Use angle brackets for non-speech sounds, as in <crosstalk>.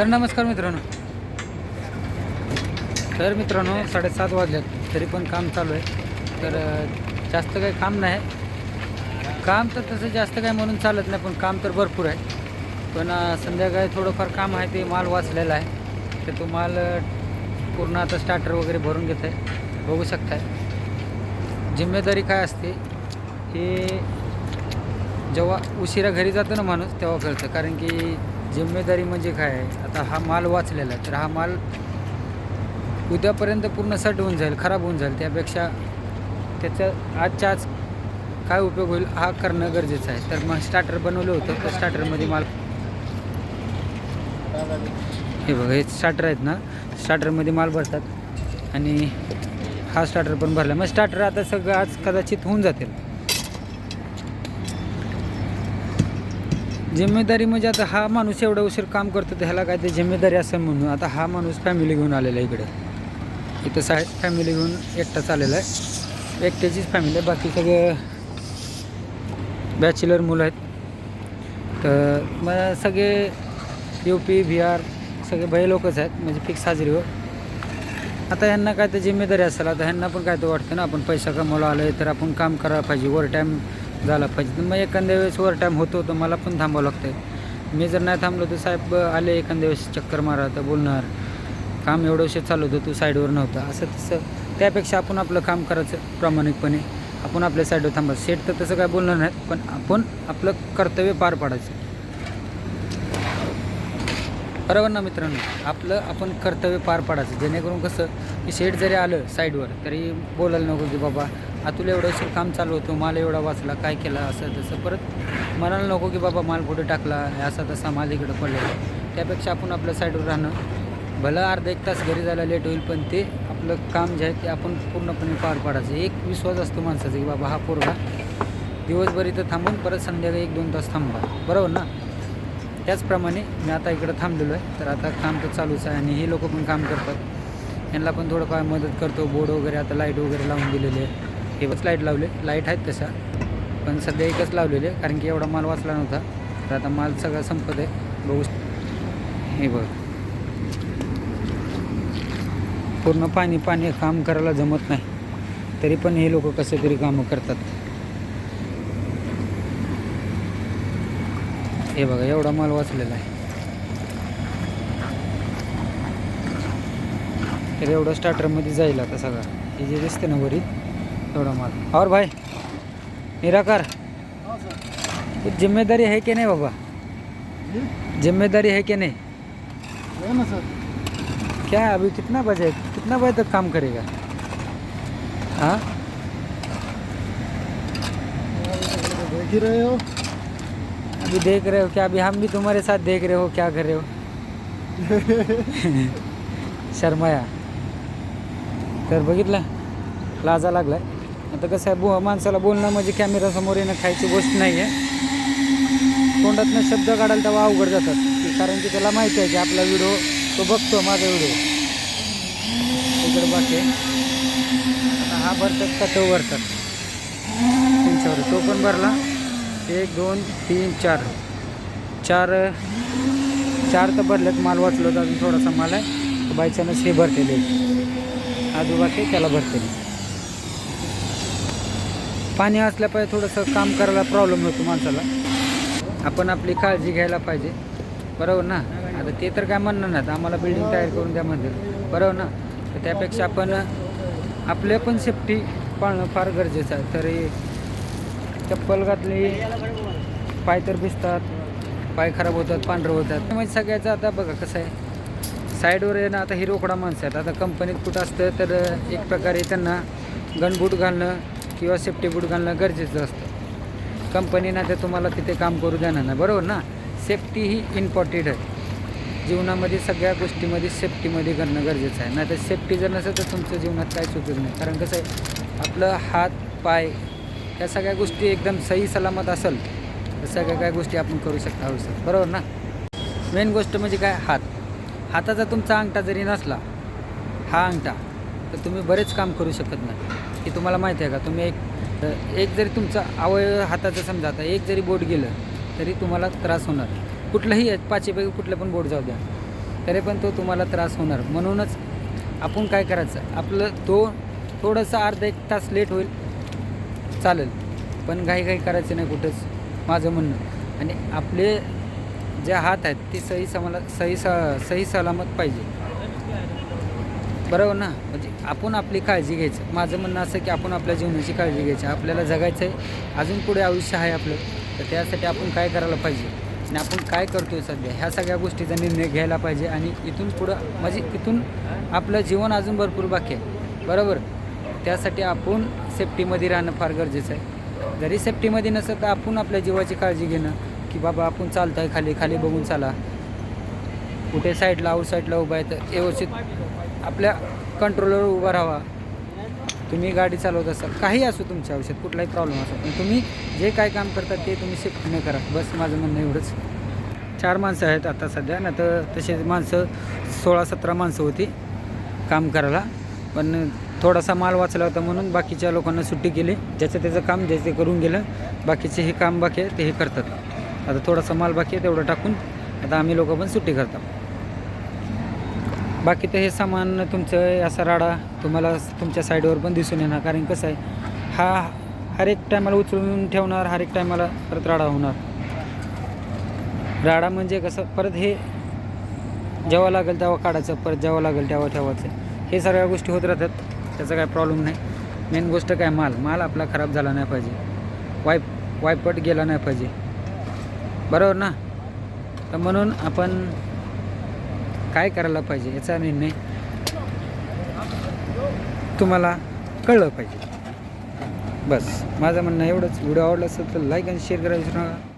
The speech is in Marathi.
तर नमस्कार मित्रांनो. तर मित्रांनो साडेसात वाजल्यात तरी पण काम चालू आहे. तर जास्त काही काम नाही. काम तर तसं जास्त काय म्हणून चालत नाही पण काम तर भरपूर आहे. पण संध्याकाळी थोडंफार काम आहे ते माल वाचलेला आहे. तर तो माल पूर्ण आता स्टार्टर वगैरे भरून घेत आहे बघू शकताय. जिम्मेदारी काय असते हे जेव्हा उशिरा घरी जातो ना माणूस तेव्हा कळतं. कारण की जिम्मेदारी म्हणजे काय? आता हा माल वाचलेला तर हा माल उद्यापर्यंत पूर्ण सट होऊन जाईल खराब होऊन जाईल. त्यापेक्षा त्याचा आजच्या आज काय उपयोग होईल हा करणं गरजेचं आहे. तर मग स्टार्टर बनवलं होतं तर स्टार्टरमध्ये माल हे बघा हे स्टार्टर आहेत ना? स्टार्टरमध्ये माल भरतात आणि हा स्टार्टर पण भरला. मग स्टार्टर आता सगळं आज कदाचित होऊन जातील. जिम्मेदारी म्हणजे आता हा माणूस एवढा उशीर काम करतो तर ह्याला काय ते जिम्मेदारी असं म्हणून. आता हा माणूस फॅमिली घेऊन आलेला आहे इकडे. इथं साहेब फॅमिली घेऊन एकटाच आलेला आहे. एकट्याचीच फॅमिली आहे. बाकी सगळे बॅचलर मुलं आहेत. तर मग सगळे यू पी बिहार सगळे भय लोकच आहेत. म्हणजे फिक्स हाजरीवर. आता ह्यांना काय तर जिम्मेदारी असेल. आता ह्यांना पण काय तर वाटतं ना आपण पैसा कमवला आलं आहे तर आपण काम करायला पाहिजे. ओव्हर टाईम झाला पाहिजे. तर मग एखाद्या वेळेस ओव्हर टाईम होतो तर मला पण थांबावं लागतं आहे मी जर नाही थांबलो तर साहेब आले एखाद्या वेळेस चक्कर मारा तर बोलणार काम एवढं उशीर चालू होतं तू साईडवर नव्हता. असं तसं त्यापेक्षा आपण आपलं काम करायचं प्रामाणिकपणे. आपण आपल्या साईडवर थांबा. सेट तर तसं काय बोलणार नाही पण आपण आपलं कर्तव्य पार पाडायचं. बरोबर ना मित्रांनो? आपलं आपण कर्तव्य पार पाडायचं. जेणेकरून कसं की शेट जरी आलं साईडवर तरी बोलायला नको की बाबा अतुल एवढं उशीर काम चालू होतं माल एवढा वाचला काय केला असं तसं. परत म्हणायला नको की बाबा माल कुठे टाकला असा तसा माल इकडं पडलेला त्यापेक्षा आपण आपल्या साईडवर राहणं भलं अर्धा एक तास घरी जायला लेट होईल पण ते आपलं काम जे आहे ते आपण पूर्णपणे पार पाडायचं. एक विश्वास असतो माणसाचा की बाबा हा पोरगा दिवसभर इथं थांबून परत संध्याकाळी एक दोन तास थांबा बरोबर ना? त्याचप्रमाणे मी आता इकडं थांबलेलो आहे तर आता काम तर चालूच आहे आणि हे लोक पण काम करतात. यांना पण थोडंफार मदत करतो बोर्ड वगैरे आता लाइट वगैरे लावून दिलेले आहे हे बस लाइट लावले. लाइट आहेत तशा पण सध्या एकच लावलेले कारण की एवढा माल वाचला नव्हता. तर आता माल सगळा संपत आहे. बघू हे बघ. पूर्ण पाणी पाणी काम करायला जमत नाही. तरी पण हे लोक कसे तरी कामं करतात. हे बघा एवढा माल वाचलेला आहे. तर एवढं स्टार्टरमध्ये जाईल आता सगळा. हे जे दिसते ना वरी एवढा माल और भाई निराकार कुछ ज़िम्मेदारी है कि नहीं बाबा? ज़िम्मेदारी है कि नहीं? है ना सर। क्या है अभी कितना बजे कितना बजे तक काम करेगा? हाँ? देख ही रहे हो। अभी देख रहे हो क्या? अभी हम भी तुम्हारे साथ देख रहे हो क्या कर रहे हो? <laughs> शर्माया। तर बघितलं? लाजा लागलाय। आता कसं आहे बो माणसाला बोलणं म्हणजे कॅमेरासमोर येणं खायची गोष्ट नाही आहे तोंडातनं शब्द काढायला तेव्हा अवघड जातात. की कारण की त्याला माहिती आहे की आपला व्हिडिओ तो बघतो माझा व्हिडिओ तिकडे बाकी आता हा भरतात का तो भरतात. त्यांच्यावर. तो पण भरला. एक दोन तीन चार. चार चार तर भरलेत. माल वाचलो होता अजून थोडासा माल आहे. बाय चान्स हे भरतेले आजूबाकी त्याला भरते. पाणी असल्यापाय थोडंसं काम करायला प्रॉब्लेम होतो माणसाला. आपण आपली काळजी घ्यायला पाहिजे. बरोबर ना? आता ते तर काय म्हणणार नाहीत. आम्हाला बिल्डिंग तयार करून द्या म्हणतील. बरोबर ना? तर त्यापेक्षा आपण आपल्या पण सेफ्टी पाळणं फार गरजेचं आहे. तरी चप्पल घातली पाय तर भिजतात पाय खराब होतात पांढरं होतात. म्हणजे सगळ्याचं आता बघा कसं आहे. साईडवर आहे ना आता हिरोकडा माणसं आहेत. आता कंपनीत कुठं असतं तर एक प्रकारे त्यांना गणबूट घालणं किंवा सेफ्टी बूट घालणं गरजेचं असतं. कंपनीनं ते तुम्हाला तिथे काम करू देणार नाही बरोबर ना? सेफ्टी ही इम्पॉर्टंट आहे. जीवनामध्ये सगळ्या गोष्टीमध्ये सेफ्टीमध्ये करणं गरजेचं आहे. नाही तर सेफ्टी जर नसेल तर तुमच्या जीवनात काहीच उपयोग नाही. कारण कसं आहे आपलं हात पाय या सगळ्या गोष्टी एकदम सही सलामत असेल तर सगळ्या काय गोष्टी आपण करू शकता आयुष्यात बरोबर ना? मेन गोष्ट म्हणजे काय? हात. हाताचा तुमचा अंगठा जरी नसला हा अंगठा तर तुम्ही बरेच काम करू शकत नाही. की तुम्हाला माहिती आहे का? तुम्ही एक एक जरी तुमचा अवयव हाताचा समजा आता एक जरी बोट गेलं तरी तुम्हाला त्रास होणार. कुठलंही पाचीपैकी कुठलं पण बोट जाऊ द्या. तरी पण तो तुम्हाला त्रास होणार. म्हणूनच आपण काय करायचं? आपलं तो थोडंसं अर्धा एक तास लेट होईल चालेल. पण घाई घाई करायचं नाही कुठंच माझं म्हणणं. आणि आपले जे हात आहेत ते सही समाला सही स सही सलामत पाहिजे. बरोबर ना? म्हणजे आपण आपली काळजी घ्यायचं. माझं म्हणणं असं की आपण आपल्या जीवनाची काळजी घ्यायची. आपल्याला जगायचं आहे अजून पुढे आयुष्य आहे आपलं. तर त्यासाठी आपण काय करायला पाहिजे? आणि आपण काय करतो आहे सध्या? ह्या सगळ्या गोष्टीचा निर्णय घ्यायला पाहिजे. आणि इथून पुढं म्हणजे इथून आपलं जीवन अजून भरपूर बाकी आहे. बरोबर? त्यासाठी आपण सेफ्टीमध्ये राहणं फार गरजेचं आहे. जरी सेफ्टीमध्ये नसेल तर आपण आपल्या जीवाची काळजी घेणं की बाबा आपण चालताय खाली खाली बघून चाला. कुठे साईडला आऊट साईडला उभा आहे तर व्यवस्थित आपल्या कंट्रोलवर उभा राहावा. तुम्ही गाडी चालवत असाल काही असो तुमच्या आयुष्यात कुठलाही प्रॉब्लेम असो पण तुम्ही जे काय काम करता ते तुम्ही सेफ्टीने करा. बस माझं म्हणणं एवढंच. चार माणसं आहेत आता सध्या ना तर तसे माणसं सोळा सतरा माणसं होती काम करायला. पण थोडासा माल वाचला होता म्हणून बाकीच्या लोकांना सुट्टी केली. ज्याचं त्याचं काम ज्याचे ते करून गेलं. बाकीचे हे काम बाकी आहे ते हे करतात. आता थोडासा माल बाकी आहे तेवढं टाकून आता आम्ही लोक पण सुट्टी करतात. बाकी तर हे सामान तुमचं असा राडा तुम्हाला तुमच्या साईडवर पण दिसून येणार. कारण कसं आहे हा हर एक टायमाला उचलून ठेवणार हर एक टायमाला परत राडा होणार. राडा म्हणजे कसं परत हे जेव्हा लागेल तेव्हा काढायचं परत जेव्हा लागेल तेव्हा ठेवायचं. हे सगळ्या गोष्टी होत राहतात त्याचा काय प्रॉब्लेम नाही. मेन गोष्ट काय माल. माल आपला खराब झाला नाही पाहिजे. वाईप वायपट गेला नाही पाहिजे. बरोबर ना? तर म्हणून आपण काय करायला पाहिजे याचा निर्णय तुम्हाला कळलं पाहिजे. बस. माझं म्हणणं एवढंच. व्हिडिओ आवडला असेल तर लाईक आणि शेअर करायला विसरू नका